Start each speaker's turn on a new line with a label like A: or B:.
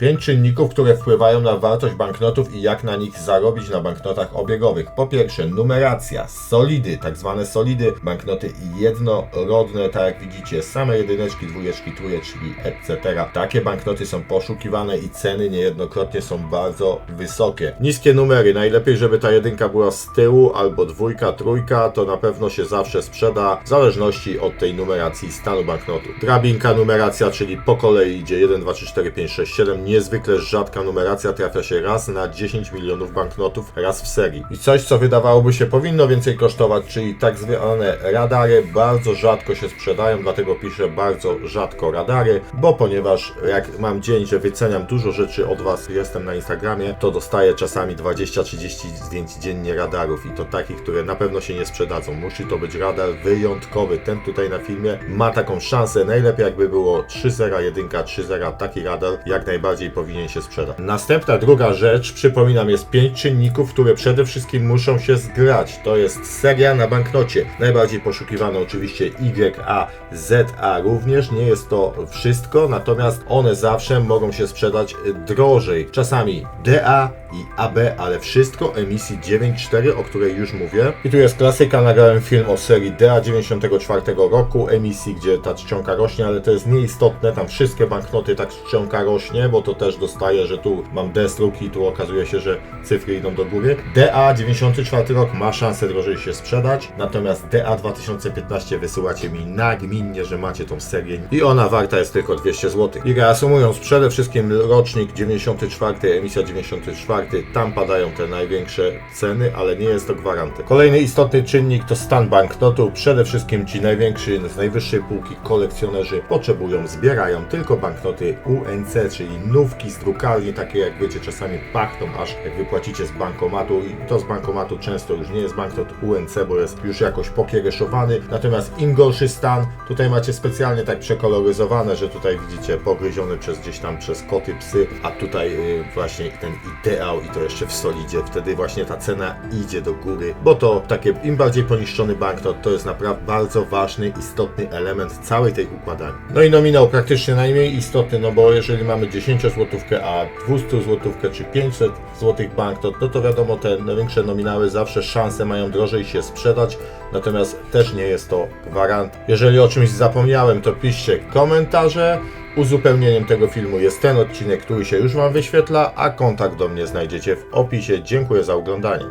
A: Pięć czynników, które wpływają na wartość banknotów i jak na nich zarobić na banknotach obiegowych. Po pierwsze, numeracja, solidy, tak zwane solidy, banknoty jednorodne, tak jak widzicie, same jedyneczki, dwójeczki, trójeczki, etc. Takie banknoty są poszukiwane i ceny niejednokrotnie są bardzo wysokie. Niskie numery, najlepiej, żeby ta jedynka była z tyłu, albo dwójka, trójka, to na pewno się zawsze sprzeda, w zależności od tej numeracji stanu banknotu. Drabinka numeracja, czyli po kolei idzie 1, 2, 3, 4, 5, 6, 7, niezwykle rzadka numeracja, trafia się raz na 10 milionów banknotów, raz w serii. I coś, co wydawałoby się powinno więcej kosztować, czyli tak zwane radary, bardzo rzadko się sprzedają, dlatego piszę bardzo rzadko radary, bo ponieważ jak mam dzień, że wyceniam dużo rzeczy od Was, jestem na Instagramie, to dostaję czasami 20-30 zdjęć dziennie radarów i to takich, które na pewno się nie sprzedadzą. Musi to być radar wyjątkowy. Ten tutaj na filmie ma taką szansę. Najlepiej jakby było 3.0, 1, 3.0, taki radar jak najbardziej powinien się sprzedać. Następna, druga rzecz, przypominam, jest pięć czynników, które przede wszystkim muszą się zgrać. To jest seria na banknocie. Najbardziej poszukiwane oczywiście YA, ZA również. Nie jest to wszystko, natomiast one zawsze mogą się sprzedać drożej. Czasami DA i AB, ale wszystko emisji 9.4, o której już mówię. I tu jest klasyka, nagrałem film o serii DA 94 roku, emisji, gdzie ta czcionka rośnie, ale to jest nieistotne, tam wszystkie banknoty tak czcionka rośnie, bo to też dostaję, że tu mam D i tu okazuje się, że cyfry idą do góry. DA 94 rok ma szansę drożej się sprzedać, natomiast DA 2015 wysyłacie mi nagminnie, że macie tą serię i ona warta jest tylko 200 zł. I reasumując, przede wszystkim rocznik 94, emisja 94, tam padają te największe ceny, ale nie jest to gwaranty. Kolejny istotny czynnik to stan banknotu. Przede wszystkim ci najwięksi, z najwyższej półki kolekcjonerzy potrzebują, zbierają tylko banknoty UNC, czyli nówki z drukarni, takie jak wiecie, czasami pachną aż jak wypłacicie z bankomatu i to z bankomatu często już nie jest banknot UNC, bo jest już jakoś pokiereszowany. Natomiast im gorszy stan, tutaj macie specjalnie tak przekoloryzowane, że tutaj widzicie pogryziony przez gdzieś tam przez koty, psy, a tutaj y, właśnie ten i to jeszcze w solidzie, wtedy właśnie ta cena idzie do góry, bo to takie im bardziej poniszczony banknot, to jest naprawdę bardzo ważny, istotny element całej tej układani. No i nominał praktycznie najmniej istotny, no bo jeżeli mamy 10 złotówkę, a 200 złotówkę czy 500 złotych banknot, no to wiadomo, te największe nominały zawsze szanse mają drożej się sprzedać, natomiast też nie jest to gwarant. Jeżeli o czymś zapomniałem, to piszcie komentarze. Uzupełnieniem tego filmu jest ten odcinek, który się już Wam wyświetla, a kontakt do mnie znajdziecie w opisie. Dziękuję za oglądanie.